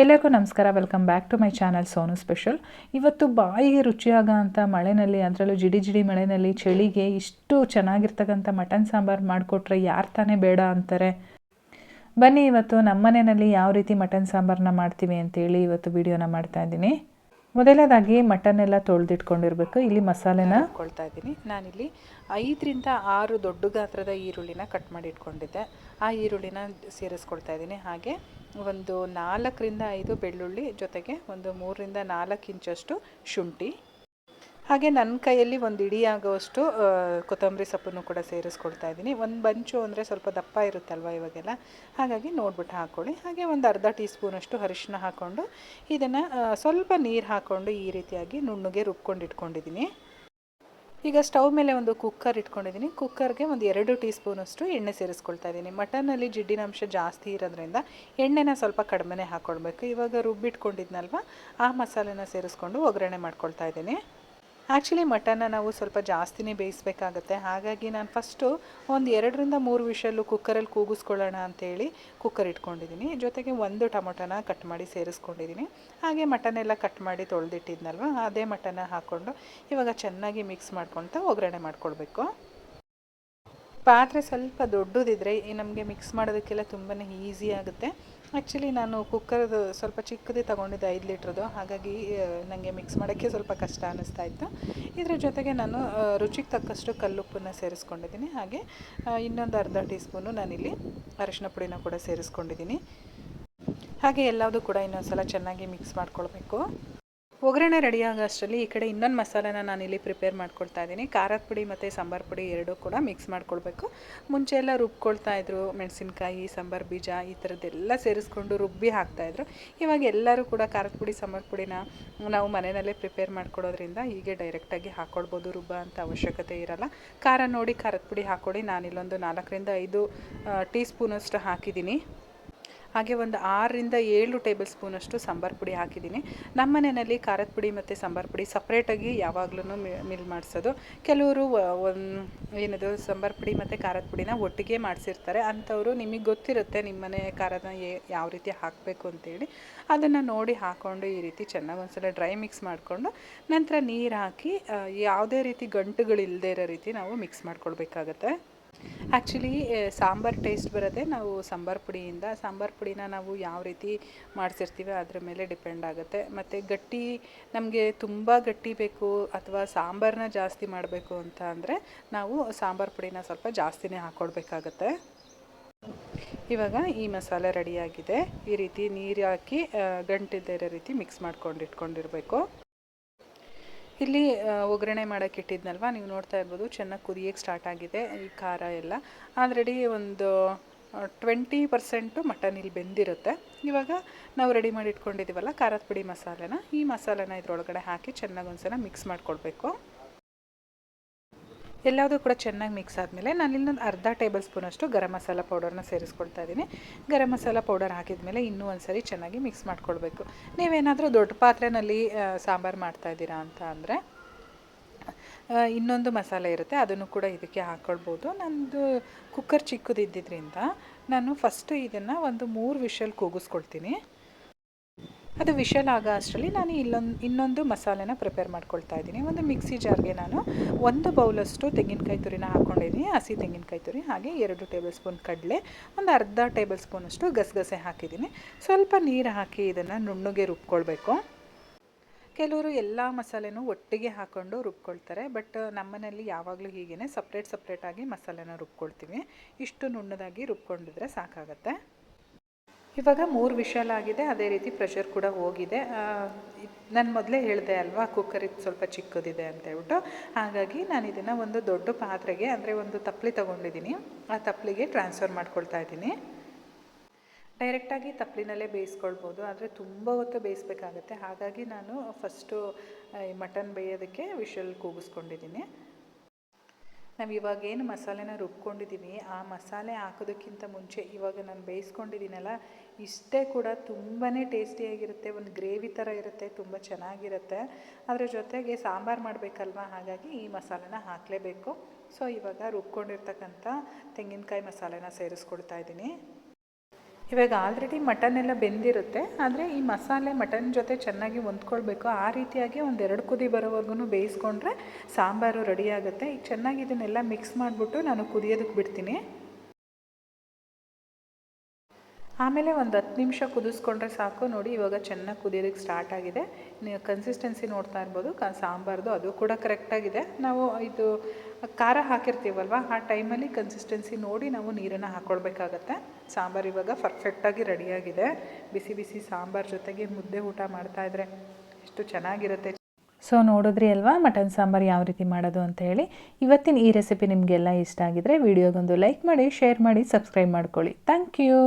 ಎಲ್ಲರಿಗೂ ನಮಸ್ಕಾರ. Welcome back to my channel Sonu special ಇವತ್ತು ಬಾಯಿಗೆ ರುಚಿಯಾಗ ಅಂತ ಮಳೆನಲ್ಲಿ, ಅದರಲ್ಲೂ ಜಿಡಿ ಜಿಡಿ ಮಳೆನಲ್ಲಿ ಚಳಿಗೆ ಇಷ್ಟು ಚೆನ್ನಾಗಿರ್ತಕ್ಕಂಥ ಮಟನ್ ಸಾಂಬಾರು ಮಾಡಿಕೊಟ್ರೆ ಯಾರು ತಾನೇ ಬೇಡ ಅಂತಾರೆ. ಬನ್ನಿ, ಇವತ್ತು ನಮ್ಮ ಮನೆಯಲ್ಲಿ ಯಾವ ರೀತಿ ಮಟನ್ ಸಾಂಬಾರನ್ನ ಮಾಡ್ತೀವಿ ಅಂತೇಳಿ ಇವತ್ತು ವಿಡಿಯೋನ ಮಾಡ್ತಾ ಇದ್ದೀನಿ. ಮೊದಲನೇದಾಗಿ ಮಟನ್ ಎಲ್ಲ ತೊಳೆದಿಟ್ಕೊಂಡಿರ್ಬೇಕು. ಇಲ್ಲಿ ಮಸಾಲೆನ ಕೊಳ್ತಾ ಇದ್ದೀನಿ. ನಾನಿಲ್ಲಿ ಐದರಿಂದ ಆರು ದೊಡ್ಡ ಗಾತ್ರದ ಈರುಳ್ಳಿನ ಕಟ್ ಮಾಡಿ ಇಟ್ಕೊಂಡಿದ್ದೆ. ಆ ಈರುಳ್ಳಿನ ಸೇರಿಸ್ಕೊಳ್ತಾ ಇದ್ದೀನಿ. ಹಾಗೆ ಒಂದು ನಾಲ್ಕರಿಂದ ಐದು ಬೆಳ್ಳುಳ್ಳಿ ಜೊತೆಗೆ ಒಂದು ಮೂರರಿಂದ ನಾಲ್ಕು ಇಂಚಷ್ಟು ಶುಂಠಿ. ಹಾಗೆ ನನ್ನ ಕೈಯಲ್ಲಿ ಒಂದು ಇಡಿಯಾಗುವಷ್ಟು ಕೊತ್ತಂಬರಿ ಸೊಪ್ಪನ್ನು ಕೂಡ ಸೇರಿಸ್ಕೊಳ್ತಾ ಇದ್ದೀನಿ. ಒಂದು ಬಂಚು ಅಂದರೆ ಸ್ವಲ್ಪ ದಪ್ಪ ಇರುತ್ತಲ್ವ ಇವಾಗೆಲ್ಲ? ಹಾಗಾಗಿ ನೋಡ್ಬಿಟ್ಟು ಹಾಕ್ಕೊಳ್ಳಿ ಹಾಗೆ ಒಂದು ಅರ್ಧ ಟೀ ಸ್ಪೂನಷ್ಟು ಅರಿಶಿನ ಹಾಕ್ಕೊಂಡು ಇದನ್ನು ಸ್ವಲ್ಪ ನೀರು ಹಾಕ್ಕೊಂಡು ಈ ರೀತಿಯಾಗಿ ನುಣ್ಣಗೆ ರುಬ್ಕೊಂಡು ಇಟ್ಕೊಂಡಿದ್ದೀನಿ. ಈಗ ಸ್ಟವ್ ಮೇಲೆ ಒಂದು ಕುಕ್ಕರ್ ಇಟ್ಕೊಂಡಿದ್ದೀನಿ. ಕುಕ್ಕರ್ಗೆ ಒಂದು ಎರಡು ಟೀ ಸ್ಪೂನಷ್ಟು ಎಣ್ಣೆ ಸೇರಿಸ್ಕೊಳ್ತಾ ಇದ್ದೀನಿ. ಮಟನ್ನಲ್ಲಿ ಜಿಡ್ಡಿನ ಅಂಶ ಜಾಸ್ತಿ ಇರೋದ್ರಿಂದ ಎಣ್ಣೆನ ಸ್ವಲ್ಪ ಕಡಿಮೆನೇ ಹಾಕ್ಕೊಳ್ಬೇಕು ಇವಾಗ ರುಬ್ಬಿಟ್ಕೊಂಡಿದ್ನಲ್ವ, ಆ ಮಸಾಲೆನ ಸೇರಿಸ್ಕೊಂಡು ಒಗ್ಗರಣೆ ಮಾಡ್ಕೊಳ್ತಾ ಇದ್ದೀನಿ. ಆ್ಯಕ್ಚುಲಿ ಮಟನ್ನ ನಾವು ಸ್ವಲ್ಪ ಜಾಸ್ತಿನೇ ಬೇಯಿಸಬೇಕಾಗತ್ತೆ. ಹಾಗಾಗಿ ನಾನು ಫಸ್ಟು ಒಂದು ಎರಡರಿಂದ ಮೂರು ವಿಷಲ್ಲು ಕುಕ್ಕರಲ್ಲಿ ಕೂಗಿಸ್ಕೊಳ್ಳೋಣ ಅಂತೇಳಿ ಕುಕ್ಕರ್ ಇಟ್ಕೊಂಡಿದ್ದೀನಿ ಜೊತೆಗೆ ಒಂದು ಟೊಮೊಟೊನ ಕಟ್ ಮಾಡಿ ಸೇರಿಸ್ಕೊಂಡಿದ್ದೀನಿ ಹಾಗೆ ಮಟನ್ ಎಲ್ಲ ಕಟ್ ಮಾಡಿ ತೊಳೆದಿಟ್ಟಿದ್ನಲ್ವ, ಅದೇ ಮಟನ್ನ ಹಾಕ್ಕೊಂಡು ಇವಾಗ ಚೆನ್ನಾಗಿ ಮಿಕ್ಸ್ ಮಾಡ್ಕೊಳ್ತಾ ಒಗ್ಗರಣೆ ಮಾಡ್ಕೊಳ್ಬೇಕು. ಪಾತ್ರೆ ಸ್ವಲ್ಪ ದೊಡ್ಡದಿದ್ರೆ ನಮಗೆ ಮಿಕ್ಸ್ ಮಾಡೋದಕ್ಕೆಲ್ಲ ತುಂಬಾ ಈಸಿ ಆಗುತ್ತೆ. ಆ್ಯಕ್ಚುಲಿ ನಾನು ಕುಕ್ಕರ್ದು ಸ್ವಲ್ಪ ಚಿಕ್ಕದೇ ತೊಗೊಂಡಿದ್ದೆ ಐದು ಲೀಟ್ರದ್ದು. ಹಾಗಾಗಿ ನನಗೆ ಮಿಕ್ಸ್ ಮಾಡೋಕ್ಕೆ ಸ್ವಲ್ಪ ಕಷ್ಟ ಅನ್ನಿಸ್ತಾ ಇತ್ತು. ಇದರ ಜೊತೆಗೆ ನಾನು ರುಚಿಗೆ ತಕ್ಕಷ್ಟು ಕಲ್ಲುಪ್ಪನ್ನು ಸೇರಿಸ್ಕೊಂಡಿದ್ದೀನಿ. ಹಾಗೆ ಇನ್ನೊಂದು ಅರ್ಧ ಟೀ ಸ್ಪೂನು ನಾನಿಲ್ಲಿ ಅರಿಶಿನ ಪುಡಿನ ಕೂಡ ಸೇರಿಸ್ಕೊಂಡಿದ್ದೀನಿ. ಹಾಗೆ ಎಲ್ಲದೂ ಕೂಡ ಇನ್ನೊಂದು ಸಲ ಚೆನ್ನಾಗಿ ಮಿಕ್ಸ್ ಮಾಡ್ಕೊಳ್ಬೇಕು. ಒಗ್ಗರಣೆ ರೆಡಿ ಆಗೋ ಅಷ್ಟರಲ್ಲಿ ಈ ಕಡೆ ಇನ್ನೊಂದು ಮಸಾಲೆನ ಇಲ್ಲಿ ಪ್ರಿಪೇರ್ ಮಾಡ್ಕೊಳ್ತಾ ಇದ್ದೀನಿ ಖಾರದ ಪುಡಿ ಮತ್ತು ಸಾಂಬಾರು ಪುಡಿ ಎರಡೂ ಕೂಡ ಮಿಕ್ಸ್ ಮಾಡ್ಕೊಳ್ಬೇಕು. ಮುಂಚೆ ಎಲ್ಲ ರುಬ್ಕೊಳ್ತಾ ಇದ್ರು. ಮೆಣಸಿನ್ಕಾಯಿ, ಸಾಂಬಾರು ಬೀಜ ಈ ಥರದ್ದೆಲ್ಲ ಸೇರಿಸ್ಕೊಂಡು ರುಬ್ಬಿ ಹಾಕ್ತಾಯಿದ್ರು ಇವಾಗ ಎಲ್ಲರೂ ಕೂಡ ಖಾರದ ಪುಡಿ, ಸಾಂಬಾರು ಪುಡಿನ ನಾವು ಮನೆಯಲ್ಲೇ ಪ್ರಿಪೇರ್ ಮಾಡ್ಕೊಡೋದ್ರಿಂದ ಹೀಗೆ ಡೈರೆಕ್ಟಾಗಿ ಹಾಕ್ಕೊಳ್ಬೋದು ರುಬ್ಬ ಅಂತ ಅವಶ್ಯಕತೆ ಇರಲ್ಲ. ಖಾರ ನೋಡಿ ಖಾರದ ಪುಡಿ ಹಾಕ್ಕೊಡಿ ನಾನಿಲ್ಲೊಂದು ನಾಲ್ಕರಿಂದ ಐದು ಟೀ ಸ್ಪೂನಷ್ಟು ಹಾಕಿದ್ದೀನಿ ಹಾಗೆ ಒಂದು ಆರರಿಂದ ಏಳು ಟೇಬಲ್ ಸ್ಪೂನಷ್ಟು ಸಾಂಬಾರು ಪುಡಿ ಹಾಕಿದ್ದೀನಿ. ನಮ್ಮ ಮನೆಯಲ್ಲಿ ಖಾರದ ಪುಡಿ ಮತ್ತು ಸಾಂಬಾರು ಪುಡಿ ಸಪ್ರೇಟಾಗಿ ಯಾವಾಗಲೂ ಮಿಲ್ ಮಾಡಿಸೋದು. ಕೆಲವರು ಒಂದು ಏನದು ಸಾಂಬಾರು ಪುಡಿ ಮತ್ತು ಖಾರದ ಪುಡಿನ ಒಟ್ಟಿಗೆ ಮಾಡಿಸಿರ್ತಾರೆ. ಅಂಥವರು ನಿಮಗೆ ಗೊತ್ತಿರುತ್ತೆ ನಿಮ್ಮ ಮನೆ ಖಾರನ ಯಾವ ರೀತಿ ಹಾಕಬೇಕು ಅಂತೇಳಿ. ಅದನ್ನು ನೋಡಿ ಹಾಕ್ಕೊಂಡು ಈ ರೀತಿ ಚೆನ್ನಾಗಿ ಒಂದ್ಸಲ ಡ್ರೈ ಮಿಕ್ಸ್ ಮಾಡಿಕೊಂಡು ನಂತರ ನೀರು ಹಾಕಿ ಯಾವುದೇ ರೀತಿ ಗಂಟುಗಳಿಲ್ಲದೆ ಇರೋ ರೀತಿ ನಾವು ಮಿಕ್ಸ್ ಮಾಡ್ಕೊಳ್ಬೇಕಾಗತ್ತೆ. ಆ್ಯಕ್ಚುಲಿ ಸಾಂಬಾರು ಟೇಸ್ಟ್ ಬರೋದೇ ನಾವು ಸಾಂಬಾರು ಪುಡಿಯಿಂದ, ಸಾಂಬಾರು ಪುಡಿನ ನಾವು ಯಾವ ರೀತಿ ಮಾಡಿಸಿರ್ತೀವಿ ಅದ್ರ ಮೇಲೆ ಡಿಪೆಂಡ್ ಆಗುತ್ತೆ. ಮತ್ತು ಗಟ್ಟಿ, ನಮಗೆ ತುಂಬ ಗಟ್ಟಿ ಬೇಕು ಅಥವಾ ಸಾಂಬಾರನ್ನ ಜಾಸ್ತಿ ಮಾಡಬೇಕು ಅಂತ ಅಂದರೆ ನಾವು ಸಾಂಬಾರು ಪುಡಿನ ಸ್ವಲ್ಪ ಜಾಸ್ತಿನೇ ಹಾಕ್ಕೊಡ್ಬೇಕಾಗತ್ತೆ ಇವಾಗ ಈ ಮಸಾಲೆ ರೆಡಿಯಾಗಿದೆ ಈ ರೀತಿ ನೀರು ಹಾಕಿ ಗಂಟಿಲ್ದೇ ರೀತಿ ಮಿಕ್ಸ್ ಮಾಡ್ಕೊಂಡು ಇಟ್ಕೊಂಡಿರಬೇಕು. ಇಲ್ಲಿ ಒಗ್ಗರಣೆ ಮಾಡೋಕ್ಕೆ ಇಟ್ಟಿದ್ನಲ್ವ? ನೀವು ನೋಡ್ತಾ ಇರ್ಬೋದು, ಚೆನ್ನಾಗಿ ಕುದಿಯೋಕ್ಕೆ ಸ್ಟಾರ್ಟ್ ಆಗಿದೆ, ಈ ಖಾರ ಎಲ್ಲ. ಆಲ್ರೆಡಿ ಒಂದು ಟ್ವೆಂಟಿ ಪರ್ಸೆಂಟು ಮಟನ್ ಇಲ್ಲಿ ಬೆಂದಿರುತ್ತೆ. ಇವಾಗ ನಾವು ರೆಡಿ ಮಾಡಿ ಇಟ್ಕೊಂಡಿದ್ದೀವಲ್ಲ ಖಾರದ ಪುಡಿ ಮಸಾಲೆನ. ಈ ಮಸಾಲೆನ ಇದರೊಳಗಡೆ ಹಾಕಿ ಚೆನ್ನಾಗಿ ಒಂದ್ಸಲ ಮಿಕ್ಸ್ ಮಾಡ್ಕೊಳ್ಬೇಕು. ಎಲ್ಲದೂ ಕೂಡ ಚೆನ್ನಾಗಿ ಮಿಕ್ಸ್ ಆದಮೇಲೆ ನಾನು ಇಲ್ಲೊಂದು ಅರ್ಧ ಟೇಬಲ್ ಸ್ಪೂನಷ್ಟು ಗರಂ ಮಸಾಲ ಪೌಡರ್ನ ಸೇರಿಸ್ಕೊಳ್ತಾ ಇದ್ದೀನಿ. ಗರಂ ಮಸಾಲ ಪೌಡರ್ ಹಾಕಿದ್ಮೇಲೆ ಇನ್ನೂ ಒಂದು ಸರಿ ಚೆನ್ನಾಗಿ ಮಿಕ್ಸ್ ಮಾಡ್ಕೊಳ್ಬೇಕು. ನೀವೇನಾದರೂ ದೊಡ್ಡ ಪಾತ್ರೆನಲ್ಲಿ ಸಾಂಬಾರು ಮಾಡ್ತಾ ಇದ್ದೀರಾ ಅಂತ ಅಂದರೆ ಇನ್ನೊಂದು ಮಸಾಲೆ ಇರುತ್ತೆ, ಅದನ್ನು ಕೂಡ ಇದಕ್ಕೆ ಹಾಕ್ಕೊಳ್ಬೋದು ನಂದು ಕುಕ್ಕರ್ ಚಿಕ್ಕದಿದ್ದರಿಂದ ನಾನು ಫಸ್ಟು ಇದನ್ನು ಒಂದು ಮೂರು ವಿಷಲ್ ಕೂಗಿಸ್ಕೊಳ್ತೀನಿ. ಅದು ವಿಷಲ್ ಆಗೋ ಅಷ್ಟರಲ್ಲಿ ನಾನು ಇಲ್ಲೊಂದು, ಇನ್ನೊಂದು ಮಸಾಲೆನ ಪ್ರಿಪೇರ್ ಮಾಡ್ಕೊಳ್ತಾ ಇದ್ದೀನಿ. ಒಂದು ಮಿಕ್ಸಿ ಜಾರ್ಗೆ ನಾನು ಒಂದು ಬೌಲಷ್ಟು ತೆಂಗಿನಕಾಯಿ ತುರಿನ ಹಾಕ್ಕೊಂಡಿದ್ದೀನಿ ಹಸಿ ತೆಂಗಿನಕಾಯಿ ತುರಿ ಹಾಗೆ ಎರಡು ಟೇಬಲ್ ಸ್ಪೂನ್ ಕಡಲೆ, ಒಂದು ಅರ್ಧ ಟೇಬಲ್ ಸ್ಪೂನಷ್ಟು ಗಸಗಸೆ ಹಾಕಿದ್ದೀನಿ. ಸ್ವಲ್ಪ ನೀರು ಹಾಕಿ ಇದನ್ನು ನುಣ್ಣಗೆ ರುಬ್ಕೊಳ್ಬೇಕು. ಕೆಲವರು ಎಲ್ಲ ಮಸಾಲೆನೂ ಒಟ್ಟಿಗೆ ಹಾಕ್ಕೊಂಡು ರುಬ್ಕೊಳ್ತಾರೆ, ಬಟ್ ನಮ್ಮನೇಲಿ ಯಾವಾಗಲೂ ಹೀಗೇ ಸಪ್ರೇಟ್ ಸಪ್ರೇಟಾಗಿ ಮಸಾಲೆನ ರುಬ್ಕೊಳ್ತೀವಿ. ಇಷ್ಟು ನುಣ್ಣದಾಗಿ ರುಬ್ಕೊಂಡಿದ್ರೆ ಸಾಕಾಗತ್ತೆ. ಇವಾಗ ಮೂರು ವಿಷಲ್ ಆಗಿದೆ, ಅದೇ ರೀತಿ ಪ್ರೆಷರ್ ಕೂಡ ಹೋಗಿದೆ. ನಾನು ಮೊದಲೇ ಹೇಳಿದೆ ಅಲ್ವಾ ಕುಕ್ಕರ್ ಇದು ಸ್ವಲ್ಪ ಚಿಕ್ಕದಿದೆ ಅಂತ ಹೇಳ್ಬಿಟ್ಟು. ಹಾಗಾಗಿ ನಾನು ಇದನ್ನು ಒಂದು ದೊಡ್ಡ ಪಾತ್ರೆಗೆ, ಅಂದರೆ ಒಂದು ತಪ್ಪಲಿ ತೊಗೊಂಡಿದ್ದೀನಿ ಆ ತಪ್ಪಲಿಗೆ ಟ್ರಾನ್ಸ್ಫರ್ ಮಾಡ್ಕೊಳ್ತಾ ಇದ್ದೀನಿ. ಡೈರೆಕ್ಟಾಗಿ ತಪ್ಪಲಿನಲ್ಲೇ ಬೇಯಿಸ್ಕೊಳ್ಬೋದು, ಆದರೆ ತುಂಬ ಹೊತ್ತು ಬೇಯಿಸ್ಬೇಕಾಗತ್ತೆ. ಹಾಗಾಗಿ ನಾನು ಫಸ್ಟು ಮಟನ್ ಬೇಯೋದಕ್ಕೆ ವಿಷಲ್ ಕೂಗಿಸ್ಕೊಂಡಿದ್ದೀನಿ ನಾವು ಇವಾಗ ಏನು ಮಸಾಲೆನ ರುಬ್ಕೊಂಡಿದ್ದೀವಿ ಆ ಮಸಾಲೆ ಹಾಕೋದಕ್ಕಿಂತ ಮುಂಚೆ ಇವಾಗ ನಾನು ಬೇಯಿಸ್ಕೊಂಡಿದ್ದೀನಲ್ಲ ಇಷ್ಟೇ ಕೂಡ ತುಂಬಾ ಟೇಸ್ಟಿಯಾಗಿರುತ್ತೆ ಒಂದು ಗ್ರೇವಿ ಥರ ಇರುತ್ತೆ, ತುಂಬ ಚೆನ್ನಾಗಿರುತ್ತೆ. ಅದರ ಜೊತೆಗೆ ಸಾಂಬಾರು ಮಾಡಬೇಕಲ್ವ, ಹಾಗಾಗಿ ಈ ಮಸಾಲೆನ ಹಾಕಲೇಬೇಕು. ಸೊ ಇವಾಗ ರುಬ್ಕೊಂಡಿರ್ತಕ್ಕಂಥ ತೆಂಗಿನಕಾಯಿ ಮಸಾಲೆನ ಸೇರಿಸ್ಕೊಳ್ತಾ ಇದ್ದೀನಿ ಇವಾಗ ಆಲ್ರೆಡಿ ಮಟನ್ ಎಲ್ಲ ಬೆಂದಿರುತ್ತೆ, ಆದರೆ ಈ ಮಸಾಲೆ ಮಟನ್ ಜೊತೆ ಚೆನ್ನಾಗಿ ಹೊಂದ್ಕೊಳ್ಬೇಕು. ಆ ರೀತಿಯಾಗಿ ಒಂದು ಎರಡು ಕುದಿ ಬರೋವರೆಗೂ ಬೇಯಿಸ್ಕೊಂಡ್ರೆ ಸಾಂಬಾರು ರೆಡಿ ಆಗುತ್ತೆ. ಈಗ ಚೆನ್ನಾಗಿ ಇದನ್ನೆಲ್ಲ ಮಿಕ್ಸ್ ಮಾಡಿಬಿಟ್ಟು ನಾನು ಕುದಿಯೋದಕ್ಕೆ ಬಿಡ್ತೀನಿ. ಆಮೇಲೆ ಒಂದು ಹತ್ತು ನಿಮಿಷ ಕುದಿಸ್ಕೊಂಡ್ರೆ ಸಾಕು. ನೋಡಿ, ಇವಾಗ ಚೆನ್ನಾಗಿ ಕುದಿಯೋದಕ್ಕೆ ಸ್ಟಾರ್ಟ್ ಆಗಿದೆ. ನೀವು ಕನ್ಸಿಸ್ಟೆನ್ಸಿ ನೋಡ್ತಾ ಇರ್ಬೋದು. ಕ ಸಾಂಬಾರ್ದು ಅದು ಕೂಡ ಕರೆಕ್ಟಾಗಿದೆ ನಾವು ಇದು ಖಾರ ಹಾಕಿರ್ತೀವಲ್ವ, ಆ ಟೈಮಲ್ಲಿ ಕನ್ಸಿಸ್ಟೆನ್ಸಿ ನೋಡಿ ನಾವು ನೀರನ್ನು ಹಾಕ್ಕೊಳ್ಬೇಕಾಗತ್ತೆ ಸಾಂಬಾರು ಇವಾಗ ಪರ್ಫೆಕ್ಟಾಗಿ ರೆಡಿಯಾಗಿದೆ ಬಿಸಿ ಬಿಸಿ ಸಾಂಬಾರ್ ಜೊತೆಗೆ ಮುದ್ದೆ ಊಟ ಮಾಡ್ತಾಯಿದ್ರೆ ಎಷ್ಟು ಚೆನ್ನಾಗಿರುತ್ತೆ. ಸೊ ನೋಡಿದ್ರಿ ಅಲ್ವಾ ಮಟನ್ ಸಾಂಬಾರು ಯಾವ ರೀತಿ ಮಾಡೋದು ಅಂತ ಹೇಳಿ. ಇವತ್ತಿನ ಈ ರೆಸಿಪಿ ನಿಮಗೆಲ್ಲ ಇಷ್ಟ ಆಗಿದ್ರೆ ವಿಡಿಯೋಗೊಂದು ಲೈಕ್ ಮಾಡಿ ಶೇರ್ ಮಾಡಿ ಸಬ್ಸ್ಕ್ರೈಬ್ ಮಾಡ್ಕೊಳ್ಳಿ. Thank you